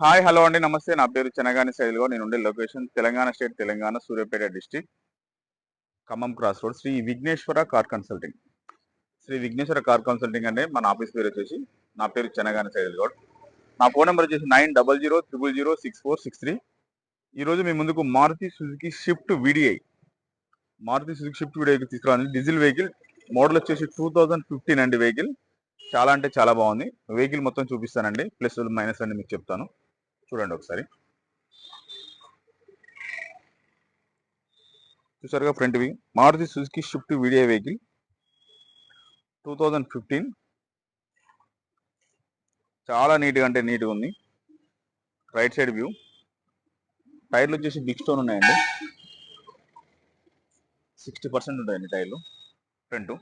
Hi hello అండి. నమస్తే. నా పేరు చెనగాని శైలిలో నేను ఉండే location Telangana state Telangana Suryapet district Khammam cross road Shri Vighneshwara car consulting. Shri Vighneshwara car consulting అంటే మన ఆఫీస్ పేరు వచ్చేసి నా పేరు చెనగాని శైలి నా ఫోన్ నెంబర్ వచ్చేసి nine double zero triple zero six four six three. ఈరోజు మీ ముందుకు Maruti Suzuki shift VDI Maruti Suzuki shift వీడియోకి తీసుకురావాలి డీజిల్ వెహికల్ మోడల్ వచ్చేసి టూ థౌజండ్ ఫిఫ్టీన్ అండి వెహికల్. చాలా అంటే చాలా బాగుంది. వెహికల్ మొత్తం చూపిస్తానండి. ప్లస్ మైనస్ అండి మీకు చెప్తాను. చూడండి ఒకసారి. చూసారుగా ఫ్రంట్ వి Maruti Suzuki shift video vehicle two thousand fifteen. చాలా నీట్గా అంటే నీట్గా ఉంది. Right side view. టైర్లు వచ్చేసి బిగ్ స్టోన్ ఉన్నాయండి. సిక్స్టీ పర్సెంట్ ఉంటాయండి టైర్లు ఫ్రంట్.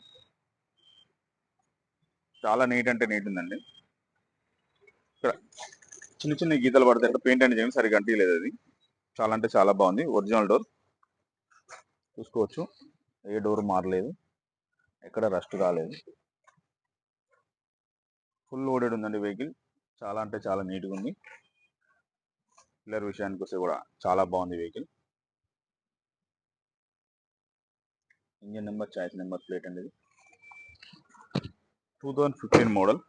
చాలా నీట్ అంటే నీట్ ఉందండి. ఇక్కడ చిన్న చిన్న గీతలు పడతాయి ఇక్కడ పెయింట్ అనేది చేయడం సరిగ్గా అంటిలేదు అది. చాలా అంటే చాలా బాగుంది. ఒరిజినల్ డోర్ చూసుకోవచ్చు. ఏ డోర్ మారలేదు. ఎక్కడ రస్ట్ కాలేదు. ఫుల్ లోడెడ్ ఉందండి వెహికల్ చాలా అంటే చాలా నీట్గా ఉంది. పిల్లర్ విషయానికి వస్తే కూడా చాలా బాగుంది vehicle engine number choice number plate అండి ఇది two thousand fifteen model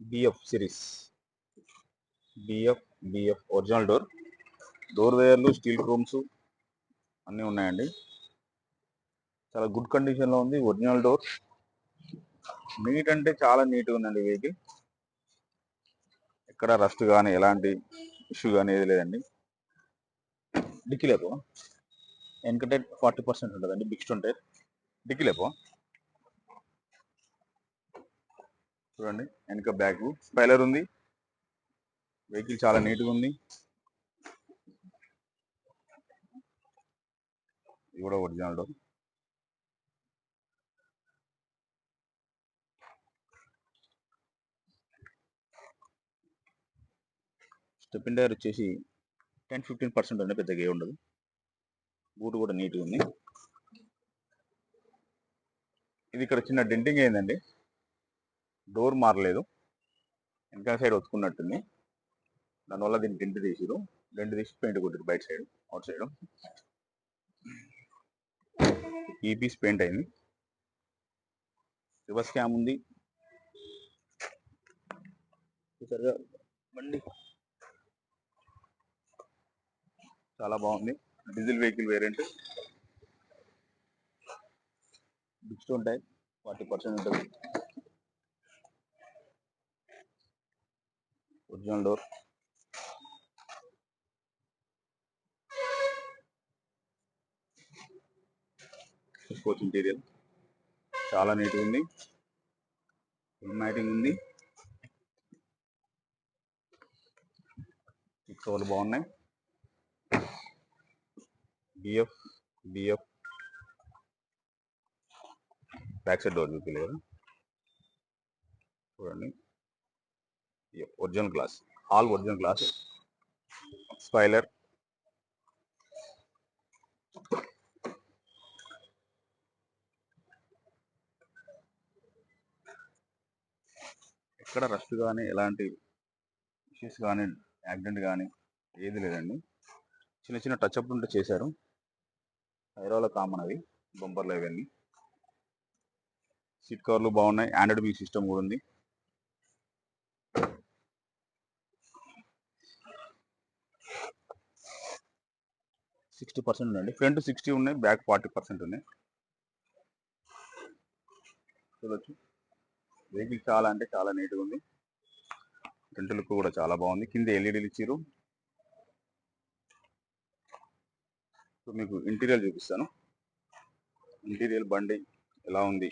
BF series BF BF original door door వేయర్లు steel chromes అన్నీ ఉన్నాయండి. చాలా గుడ్ కండిషన్లో ఉంది ఒరిజినల్ డోర్ నీట్ అంటే చాలా నీట్గా ఉందండి వెహికల్ ఎక్కడ రస్ట్ కానీ ఎలాంటి ఇష్యూ కానీ ఏది లేదండి. డిక్కీ లేపో. వెనకటే ఫార్టీ పర్సెంట్ ఉంటుందండి బిక్స్ట్ ఉంటే. డిక్కిలేపో చూడండి వెనక బ్యాగ్ స్పైలర్ ఉంది. వెహికల్ చాలా నీట్గా ఉంది. ఇది కూడా ఒరిజినల్ డోర్. స్టెప్ టైర్ వచ్చేసి టెన్ ఫిఫ్టీన్ పర్సెంట్ ఉంది పెద్దగా ఏ ఉండదు. బూట్ కూడా నీట్గా ఉంది. ఇది ఇక్కడ చిన్న డెంటింగ్ అయిందండి డోర్ మారలేదు. వెనకాల సైడ్ ఒత్తుకున్నట్టుంది. దానివల్ల దీన్ని డెంట్ తీసిరు డెంట్ తీసి పెయింట్ కొట్టారు బయట సైడ్ అవుట్ సైడ్. ఈ పీస్ పెయింట్ అయింది. రివర్స్ క్యామ్ ఉంది. చూసారుగా బండి. చాలా బాగుంది. Diesel vehicle variant. బిక్స్ ఉంటాయి. ఫార్టీ పర్సెంట్ ఉంటుంది. Original door. చూసుకోవచ్చు ఇంటీరియర్ చాలా నీట్గా ఉంది. మ్యాటింగ్ ఉంది? కవర్లు బాగున్నాయి. BF BF back side door చూపించలేదు చూడండి. Original glass all original glass spoiler ఎక్కడ రష్ కానీ ఎలాంటి ఇష్యూస్ కానీ యాక్సిడెంట్ కానీ ఏది లేదండి. చిన్న చిన్న టచ్అప్ ఉంటే చేశారు. హైరోలో కామన్ అవి బంపర్లు ఇవన్నీ. సీట్ కవర్లు బాగున్నాయి. ఆండ్రాయిడ్ మీ సిస్టమ్ కూడా ఉంది. సిక్స్టీ పర్సెంట్ ఉందండి. ఫ్రంట్ సిక్స్టీ ఉన్నాయి బ్యాక్ ఫార్టీ పర్సెంట్ ఉన్నాయి. చూడొచ్చు. వెహికల్ చాలా అంటే చాలా నీట్గా ఉంది. ఫ్రంట్ లుక్ కూడా చాలా బాగుంది. కింద ఎల్ఈడీలు ఇచ్చారు సో మీకు ఇంటీరియర్ చూపిస్తాను. ఇంటీరియర్ బండి ఎలా ఉంది?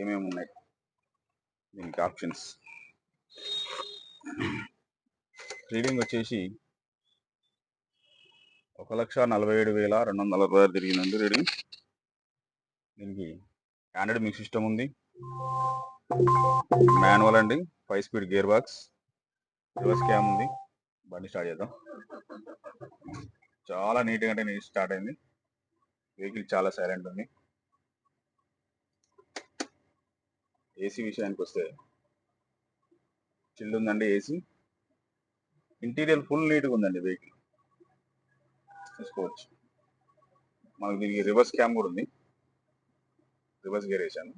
ఏమేమి ఉన్నాయి? దీనికి ఆప్షన్స్ రీడింగ్ వచ్చేసి ఒక లక్ష నలభై ఏడు వేల రెండు వందల అరవై ఆరు తిరిగిందండి రీడింగ్ దీనికి హ్యాండ్రెడ్ మిక్స్ సిస్టమ్ ఉంది. మాన్యువల్ అండి. Five speed gear box. Reverse cam ఉంది. బండి స్టార్ట్ చేద్దాం. చాలా నీట్గా అంటే నీట్ స్టార్ట్ అయింది. వెహికల్ చాలా సైలెంట్ ఉంది. ఏసీ విషయానికి వస్తే చిల్డ్ ఉందండి ఏసీ. ఇంటీరియర్ ఫుల్ నీట్గా ఉందండి వెహికల్. చూసుకోవచ్చు మనకు దీనికి రివర్స్ క్యామ్ కూడా ఉంది. రివర్స్ గేర్ వేసాను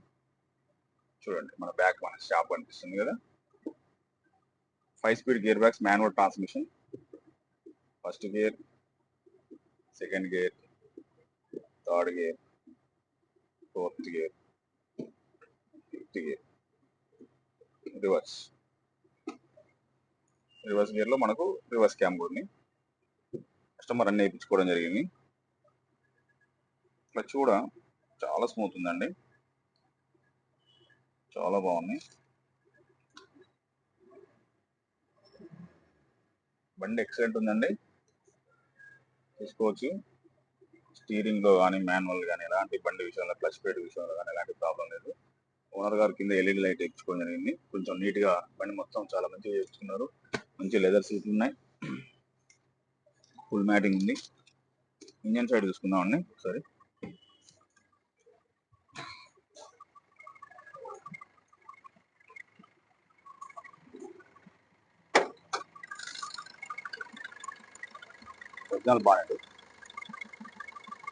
చూడండి మన బ్యాక్ మన షాప్ అనిపిస్తుంది కదా? Five speed gear box manual transmission first gear second gear third gear fourth gear fifth gear reverse reverse గేర్లో మనకు రివర్స్ క్యామ్ కూడా ఉంది కస్టమర్ అన్ని వేయించుకోవడం జరిగింది. క్లచ్ కూడా చాలా స్మూత్ ఉందండి. చాలా బాగుంది బండి ఎక్సలెంట్ ఉందండి. తీసుకోవచ్చు. స్టీరింగ్లో కానీ మాన్యువల్ కానీ ఎలాంటి బండి విషయంలో క్లచ్ ప్లేట్ విషయంలో కానీ ఎలాంటి ప్రాబ్లం లేదు. ఓనర్ గారు కింద ఎల్ఈడి లైట్ ఎక్కించుకోవడం జరిగింది కొంచెం నీట్గా బండి మొత్తం చాలా మంచిగా చేయించుకున్నారు మంచి లెదర్ సీట్లు ఉన్నాయి. ఫుల్ మ్యాటింగ్ ఉంది. ఇంజన్ సైడ్ చూసుకుందామండి ఒకసారి. ఒరిజినల్ బానెట్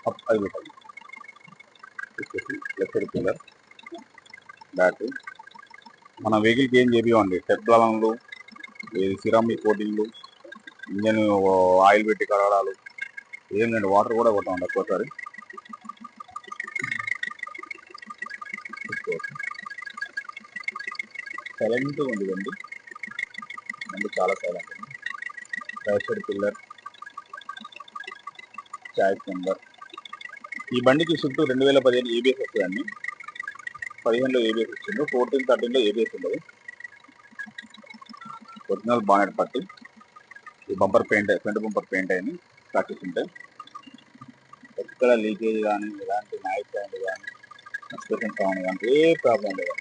అప్ ఐదు రూపాయలు వచ్చేసి లెఫ్ట్ సైడ్ పిల్లర్ బ్యాటరీ మన వెహికల్కి ఏం చేపివ్వండి? టెట్ బలంలు సిరామిక్ కోటింగ్లు ఇంజన్ ఆయిల్ పెట్టి కడగడాలు ఏం లేదు వాటర్ కూడా కొట్టామండి ఒక్కోసారి. సైలెంట్ ఉంది అండి అంటే చాలా సైలెంట్ ఉంది. Right side pillar choice number ఈ బండికి షిఫ్ట్ రెండు వేల పదిహేను ఏబిఎస్ వస్తుందండి. పదిహేనులో ఏబిఎస్ వచ్చింది. ఫోర్టీన్ థర్టీన్లో ఏబిఎస్ ఉండదు. ఒరిజినల్ బానెట్ పట్టి ఈ bumper paint front bumper paint అయింది ప్రాక్టీస్ ఉంటాయి. ఎక్కడ లీకేజ్ కానీ ఎలాంటి నాయిస్ సౌండ్ కానీ ఎక్స్ప్రెషన్ సౌండ్ కానీ ఏ ప్రాబ్లం లేదు.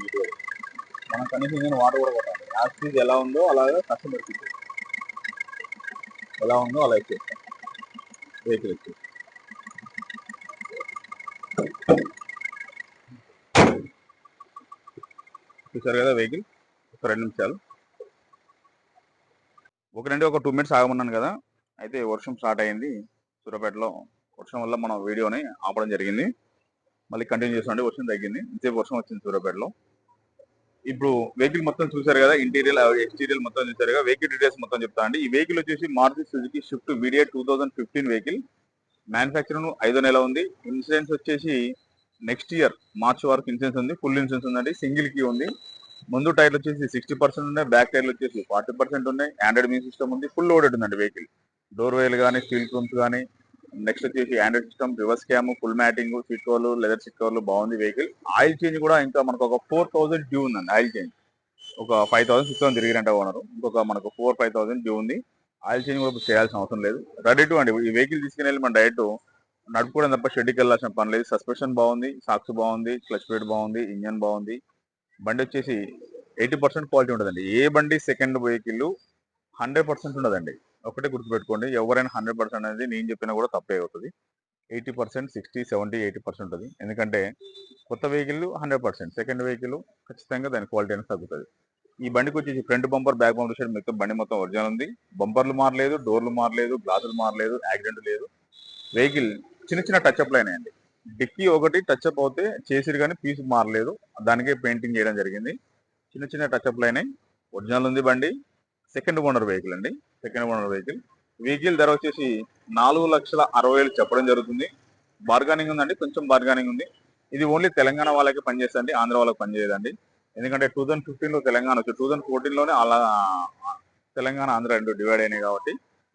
నీట్గా మనం కనీసం నేను వాటర్ కూడా కొట్టాలి యాక్సిజ్ ఎలా ఉందో అలాగే కష్టం ఇచ్చేస్తాం ఎలా ఉందో అలా ఇచ్చేస్తాం వెహికల్ ఇచ్చేస్తాం చూసారు కదా వెహికల్? ఒక రెండు నిమిషాలు. ఒక రెండు ఒక టూ మినిట్స్ ఆగమన్నాను కదా. అయితే వర్షం స్టార్ట్ అయింది. సూర్యాపేటలో వర్షం వల్ల మనం వీడియోని ఆపడం జరిగింది. మళ్ళీ కంటిన్యూ చేస్తుంటే వర్షం తగ్గింది. ఇంతసేపు వర్షం వచ్చింది సూర్యాపేటలో. ఇప్పుడు వెహికల్ మొత్తం చూసారు కదా ఇంటీరియర్ ఎక్స్టీరియర్ మొత్తం చూసారు కదా వెహికల్ డీటెయిల్స్ మొత్తం చెప్తా అండి. ఈ వెహికల్ వచ్చేసి Maruti Suzuki shift video two thousand fifteen vehicle manufacturing ఐదో నెల ఉంది. ఇన్సూరెన్స్ వచ్చేసి నెక్స్ట్ ఇయర్ మార్చ్ వరకు ఇన్సూరెన్స్ ఉంది. ఫుల్ ఇన్సూరెన్స్ ఉందండి. సింగిల్ కీ ఉంది. ముందు టైర్లు వచ్చేసి సిక్స్టీ పర్సెంట్ ఉన్నాయి. బ్యాక్ టైర్లు వచ్చేసి ఫార్టీ పర్సెంట్ ఉన్నాయి. ఆండ్రాయిడ్ మీ సిస్టమ్ ఉంది. ఫుల్ లోడెడ్ ఉందండి వెహికల్ డోర్ వేలు కానీ స్టీల్ క్రూమ్స్ కానీ నెక్స్ట్ వచ్చేసి Android system reverse cam full matting seat కవర్లు లెదర్ సీట్ కవర్లు బాగుంది వెహికల్ ఆయిల్ చేంజ్ కూడా ఇంకా మనకు ఒక ఫోర్ థౌసండ్ డ్యూ ఉందండి ఆయిల్ చేంజ్ ఒక ఫైవ్ థౌసండ్ సిక్స్ థౌసండ్ తిరిగిరంట ఓనర్ ఇంకొక మనకు ఫోర్ ఫైవ్ థౌసండ్ డ్యూ ఉంది. ఆయిల్ చేంజ్ కూడా చేయాల్సిన అవసరం లేదు. రెడీ టు అండి ఈ వెహికల్ తీసుకుని వెళ్ళి మన డైరెక్ట్ నడుపుకోవడం తప్ప షెడ్కి వెళ్ళాల్సిన పని లేదు. సస్పెన్షన్ బాగుంది సాక్స్ బాగుంది క్లచ్ ప్లేట్ బాగుంది ఇంజన్ బాగుంది. బండి వచ్చేసి ఎయిటీ పర్సెంట్ క్వాలిటీ ఉంటుందండి. ఏ బండి సెకండ్ వెహికల్ హండ్రెడ్ పర్సెంట్ ఉండదండి. ఒకటే గుర్తుపెట్టుకోండి ఎవరైనా హండ్రెడ్ పర్సెంట్ అనేది నేను చెప్పినా కూడా తప్పే అవుతుంది. Eighty percent sixty seventy eighty percent ఉంటుంది. ఎందుకంటే కొత్త vehicle hundred percent second vehicle ఖచ్చితంగా దాని క్వాలిటీ అనేది తగ్గుతుంది. ఈ బండికి వచ్చేసి front bumper back bumper side మొత్తం బండి మొత్తం ఒరిజినల్ ఉంది. బంపర్లు మారలేదు డోర్లు మారలేదు గ్లాసులు మారలేదు యాక్సిడెంట్ లేదు. వెహికల్ చిన్న చిన్న టచ్అప్లు అయినాయండి. డిక్కీ ఒకటి టచ్అప్ అవుతే చేసిరు కానీ పీస్ మారలేదు. దానికే పెయింటింగ్ చేయడం జరిగింది. చిన్న చిన్న టచ్అప్లు అయినాయి. ఒరిజినల్ ఉంది బండి. సెకండ్ ఓనర్ వెహికల్ అండి. సెకండ్ ఓనర్ వెహికల్ వెహికల్ ధర వచ్చేసి నాలుగు లక్షల అరవై వేలు చెప్పడం జరుగుతుంది. బార్గానింగ్ ఉందండి కొంచెం బార్గానింగ్ ఉంది. ఇది ఓన్లీ తెలంగాణ వాళ్ళకి పనిచేస్తుంది ఆంధ్ర వాళ్ళకి పనిచేయదండి. ఎందుకంటే టూ థౌసండ్ ఫిఫ్టీన్లో తెలంగాణ వచ్చి టూ థౌసండ్ ఫోర్టీన్లోనే అలా తెలంగాణ ఆంధ్ర రెండు డివైడ్ అయినాయి కాబట్టి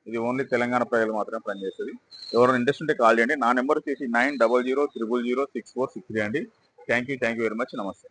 ఇది ఓన్లీ తెలంగాణ ప్రజలు మాత్రమే పనిచేస్తుంది. ఎవరైనా ఇంట్రెస్ట్ ఉంటే కాల్ చేయండి. నా నెంబర్ వచ్చేసి nine double zero triple zero six four six three అండి. Thank you thank you very much నమస్తే.